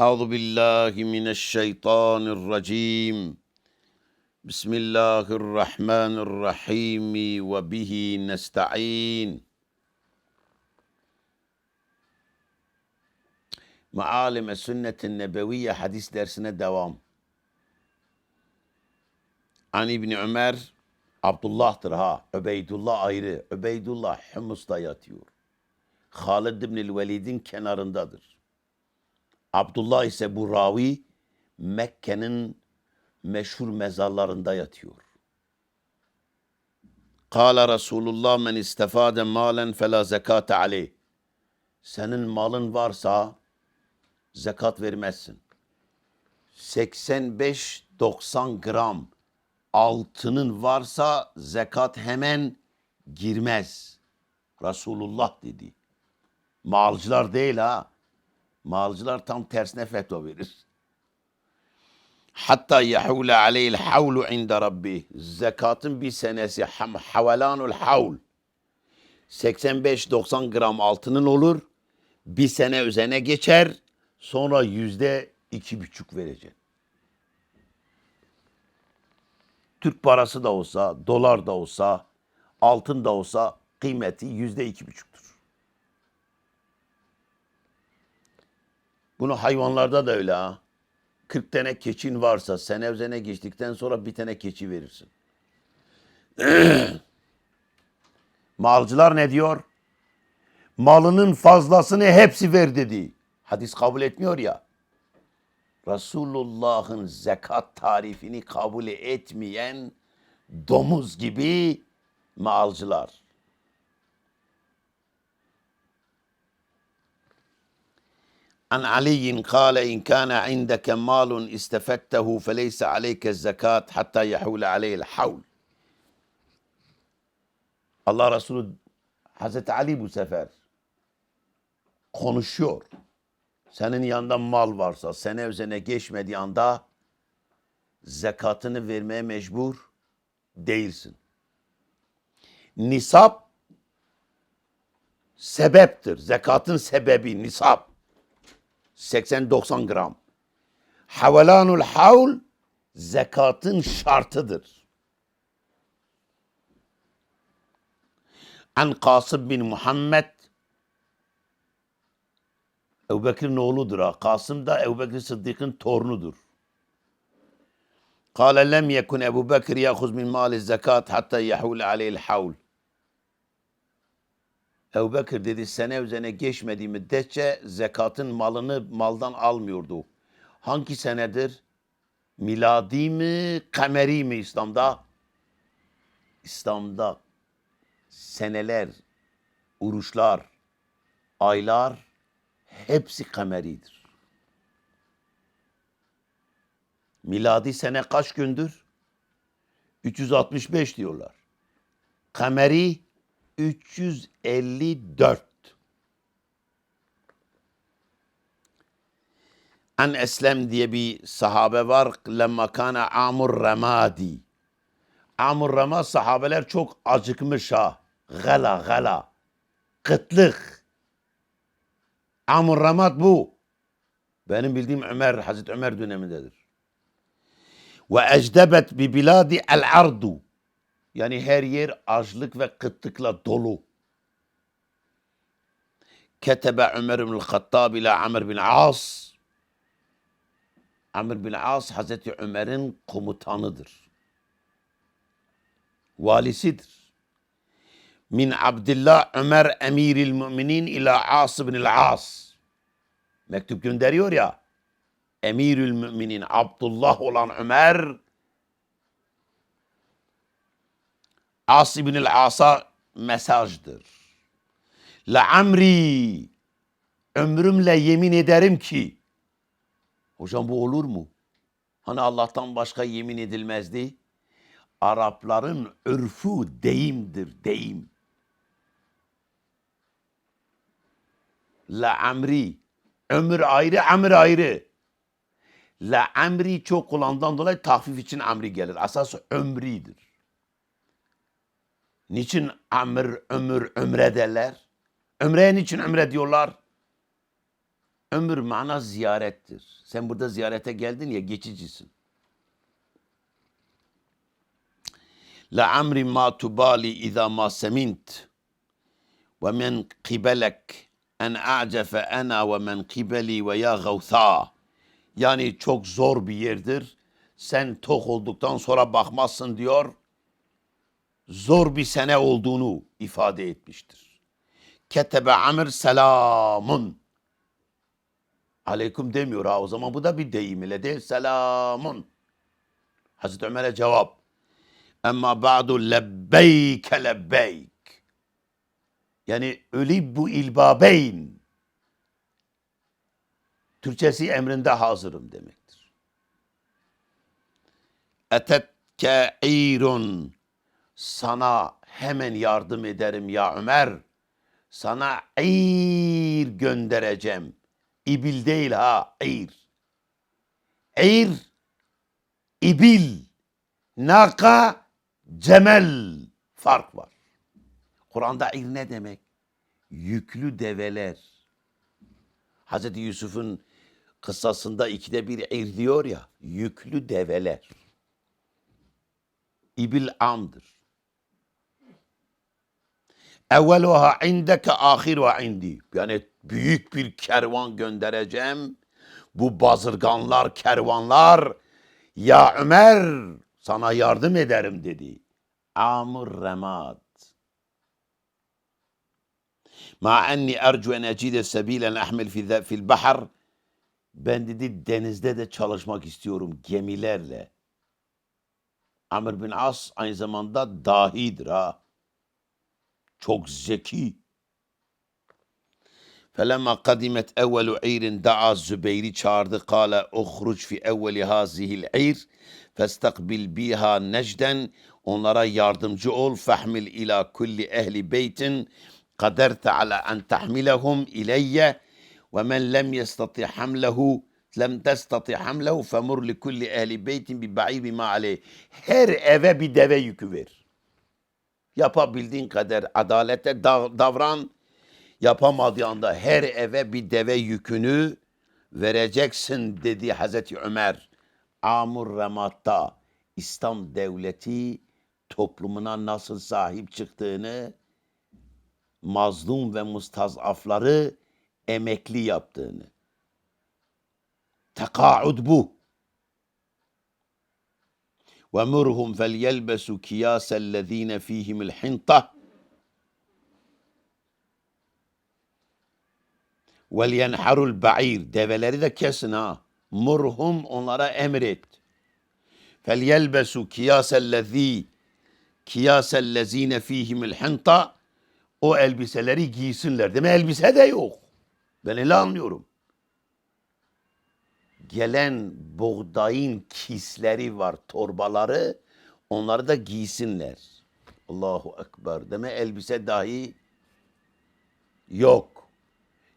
أعوذ بالله من الشيطان الرجيم بسم الله الرحمن الرحيم وبه نستعين Maalime sünnetin nebeviye hadis dersine devam. An İbni Ömer, Abdullah'tır ha. Öbeydullah ayrı. Öbeydullah Humus'ta yatıyor. Halid İbnül Velid'in kenarındadır. Abdullah ise bu ravi Mekke'nin meşhur mezarlarında yatıyor. Kale Resulullah men istefade malen fela zekate aleyh. Senin malın varsa zekat vermezsin. 85-90 gram altının varsa zekat hemen girmez. Resulullah dedi. Malcılar değil ha. Malcılar tam tersine fetva verir. Hatta yahule aleyhil havlu inde rabbi. Zekatın bir senesi ham, havalanul havl. 85-90 gram altının olur. Bir sene üzerine geçer. Sonra yüzde iki buçuk vereceksin. Türk parası da olsa, dolar da olsa, altın da olsa kıymeti yüzde iki buçuktur. Bunu hayvanlarda da öyle ha. 40 tane keçin varsa sene üzerine geçtikten sonra bir tane keçi verirsin. Malcılar ne diyor? Malının fazlasını hepsi ver dedi. Hadis kabul etmiyor ya. Resulullah'ın zekat tarifini kabul etmeyen domuz gibi malcılar. عن علي قال إن كان عندك مال استفدته فليس عليك الزكاة حتى يحول عليه الحول Allah Resulü Hazreti Ali bu sefer konuşuyor. Senin yanında mal varsa sene üzerine geçmediği anda zekatını vermeye mecbur değilsin. Nisap sebeptir. Zekatın sebebi nisap. 80-90 gram. Havalanul havl zekatın şartıdır. An Kasım bin Muhammed Ebu Bekir'in oğludur. Kasım da Ebu Bekir Sıddık'ın torunudur. Kale lem yekun Ebu Bekir yahuz min mali zekat hatta yahul aleyhil havl. Ebu Bekir dedi sene üzerine geçmediği müddetçe zekatın malını maldan almıyordu. Hangi senedir? Miladi mi, kameri mi İslam'da? İslam'da seneler, uruşlar, aylar hepsi kameridir. Miladi sene kaç gündür? 365 diyorlar. Kameri 354. An Eslem diye bir sahabe var. Lemma kana Amur Ramadi. Amur Ramad sahabeler çok acıkmış ha. Gala gala. Kıtlık. Amur Ramad bu. Benim bildiğim Ömer, Hazreti Ömer dönemindedir. Ve ecdebet bi biladi el ardu. Yani her yer açlık ve kıtlıkla dolu. Ketebe Ömer bin Hattab ile Amr bin As. Amr bin As Hazreti Ömer'in komutanıdır. Valisidir. Min Abdullah Ömer emiril müminin ila As bin As. Mektup gönderiyor ya. Emirül müminin Abdullah olan Ömer As ibn As'a mesajdır. La amri ömrümle yemin ederim ki hocam bu olur mu? Hani Allah'tan başka yemin edilmezdi? Arapların örfü deyimdir, deyim. La amri ömür ayrı, amr ayrı. La amri çok kullandan dolayı tahfif için amri gelir. Asas ömridir. Niçin amr, ömür, ömre derler? Ömreye niçin ömre diyorlar? Ömür mana ziyarettir. Sen burada ziyarete geldin ya geçicisin. La amri ma tubali iza ma semint ve men qibelek en a'cefe ana ve men qibeli ve ya gavtha. Yani çok zor bir yerdir. Sen tok olduktan sonra bakmazsın diyor. Zor bir sene olduğunu ifade etmiştir. Ketebe amr selamun. Aleyküm demiyor ha o zaman bu da bir deyim ile değil selamun. Hazreti Ömer'e cevap. Ama ba'du lebbeyke lebbeyk. Yani öli bu ilbabeyn. Türkçesi emrinde hazırım demektir. Etetke irun. Sana hemen yardım ederim ya Ömer. Sana ir göndereceğim. İbil değil ha, ir. Ir, ibil, naka, cemel fark var. Kur'an'da ir ne demek? Yüklü develer. Hazreti Yusuf'un kıssasında ikide bir ir diyor ya, yüklü develer. İbil amdır. Evveluha indeke ahiruha indi. Yani büyük bir kervan göndereceğim. Bu bazırganlar, kervanlar ya Ömer sana yardım ederim dedi. Amr remad. Ma enni ercu en ecide sebilen ahmel fi fil bahar. Ben dedi denizde de çalışmak istiyorum gemilerle. Amr bin As aynı zamanda dahidir ha. Çok zeki. Felemma kadimet evvelu irin da'a Zübeyir'i çağırdı. Kale uhruç fi evveli hazihil ir festakbil biha necden onlara yardımcı ol fahmil ila kulli ehli beytin kaderte ala en tahmilehum ileyye ve men lem yestati hamlehu lem testati hamlehu femur li kulli ehli beytin bi ba'ibi ma aleyh her eve bir deve yükü ver yapabildiğin kadar adalete dav- davran yapamadığı anda her eve bir deve yükünü vereceksin dedi Hazreti Ömer. Amur Remat'ta İslam devleti toplumuna nasıl sahip çıktığını, mazlum ve mustazafları emekli yaptığını. Tekaud bu ve murhum fel yelbesu kiyasellezine fihimil hinta vel yenharul ba'ir develeri de kesin ha murhum onlara emret fel yelbesu kiyasellezi kiyasellezine fihimil hinta o elbiseleri giysinler. Değil mi? Elbise de yok. Ben öyle anlıyorum. Gelen buğdayın kisleri var, torbaları. Onları da giysinler. Allahu Ekber. Deme elbise dahi yok.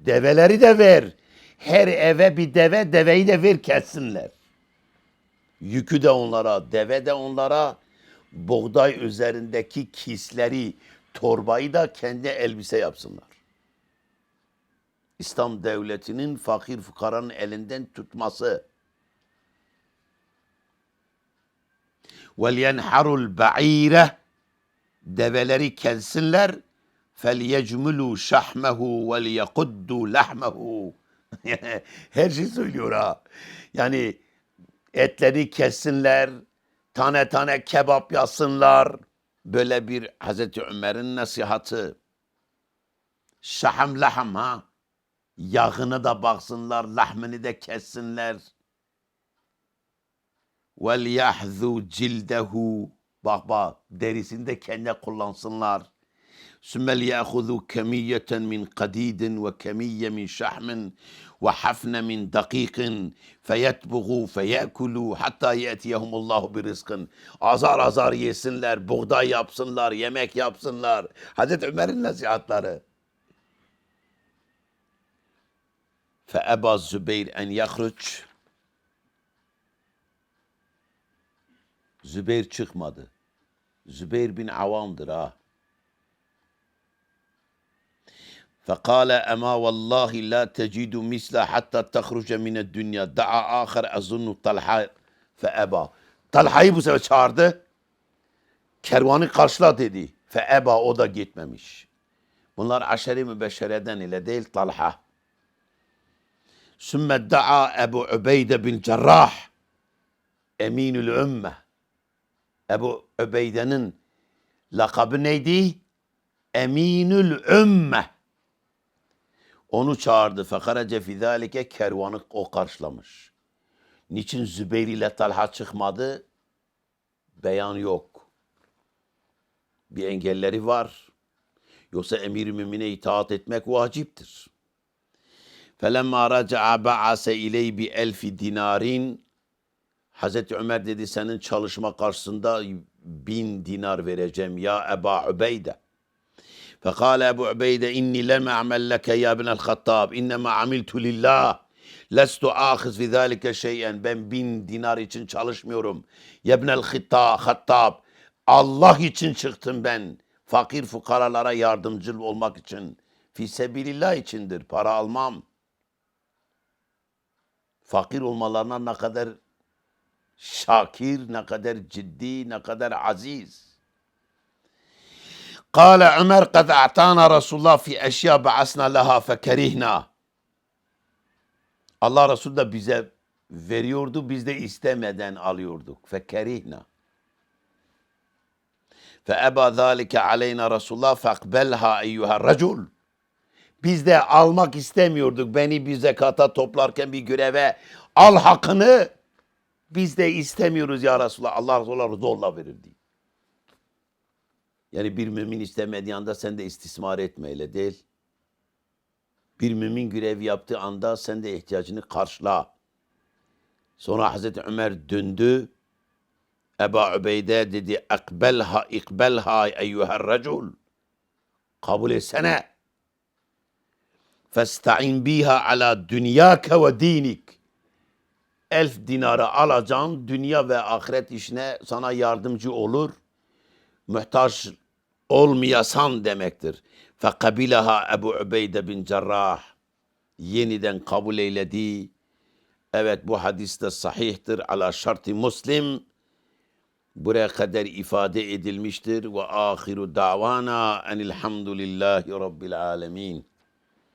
Develeri de ver. Her eve bir deve, deveyi de ver kessinler. Yükü de onlara, deve de onlara, buğday üzerindeki kisleri, torbayı da kendi elbise yapsınlar. İslam devletinin fakir fukaranın elinden tutması. وَلْيَنْحَرُ الْبَعِيرَ Develeri kelsinler. فَلْيَجْمُلُوا شَحْمَهُ وَلْيَقُدُّوا لَحْمَهُ Her şey söylüyor ha. Yani etleri kessinler, tane tane kebap yapsınlar. Böyle bir Hazreti Ömer'in nasihatı. Şaham laham ha. Yağını da baksınlar, lahmini de kessinler. Vel yahzu cildehu. Bak bak derisini de kendine kullansınlar. Sümmel yâhuzu kemiyeten min kadidin ve kemiyye min şahmin ve hafne min dakikin feyetbuğu feyekulu hatta yetiyehumullahu bir rızkın. Azar azar yesinler, buğday yapsınlar, yemek yapsınlar. Hazreti Ömer'in nasihatları. فأبى الزبير أن يخرج Zübeyir çıkmadı. Zübeyir bin Avam'dır ha. فقال أما والله لا تجد مثل حتى تخرج من الدنيا دعا آخر أظن طلحة فأبى Talha'yı bu sefer çağırdı. Kervanı karşıla dedi. Feeba o da gitmemiş. Bunlar aşeri mübeşşereden ile değil Talha. Sümme da'a Ebu Ubeyde bin Cerrah. Eminül ümme. Ebu Ubeyde'nin lakabı neydi? Eminül ümme. Onu çağırdı. Fekarace fi zalike kervanı o karşılamış. Niçin Zübeyir ile Talha çıkmadı? Beyan yok. Bir engelleri var. Yoksa emir-i mümine itaat etmek vaciptir. Felemma raca'a ba'ase iley bi elfi dinarin Hazreti Ömer dedi senin çalışma karşısında bin dinar vereceğim ya Eba Ubeyde. فقال أبو عبيدة إني لم أعمل لك يا ابن الخطاب إنما عملت لله لست آخذ في ذلك شيئا ben bin dinar için çalışmıyorum ya ibn Hattab Allah için çıktım ben fakir fukaralara yardımcı olmak için fi sebilillah içindir para almam fakir olmalarına ne kadar şakir ne kadar ciddi ne kadar aziz قال عمر قد أعطانا رسول الله في أشياء بعثنا لها فكرهنا Allah Resulü de bize veriyordu, biz de istemeden alıyorduk. Fekerihna. فَأَبَا ذَٰلِكَ عَلَيْنَا رَسُولُ اللّٰهِ فَاقْبَلْهَا اَيُّهَا الرَّجُلُ Biz de almak istemiyorduk. Beni bir zekata toplarken bir göreve al hakkını. Biz de istemiyoruz ya Resulallah. Allah Resulü zorla verirdi. Yani bir mümin istemediği anda sen de istismar etmeyle değil. Bir mümin görev yaptığı anda sen de ihtiyacını karşıla. Sonra Hazreti Ömer döndü. Eba Ubeyde dedi ekbelha ikbelha eyyuhel racul. Kabul etsene. Festa'in biha ala dünyake ve dinik. Elf dinarı alacaksın, dünya ve ahiret işine sana yardımcı olur. Muhtaç olmayasan demektir. Fekabilaha Ebu Ubeyde bin Cerrah. Yeniden kabul eyledi. Evet bu hadis de sahihtir. Ala şartı Müslim. Buraya kadar ifade edilmiştir. Ve ahiru davana enilhamdülillahi rabbil alemin.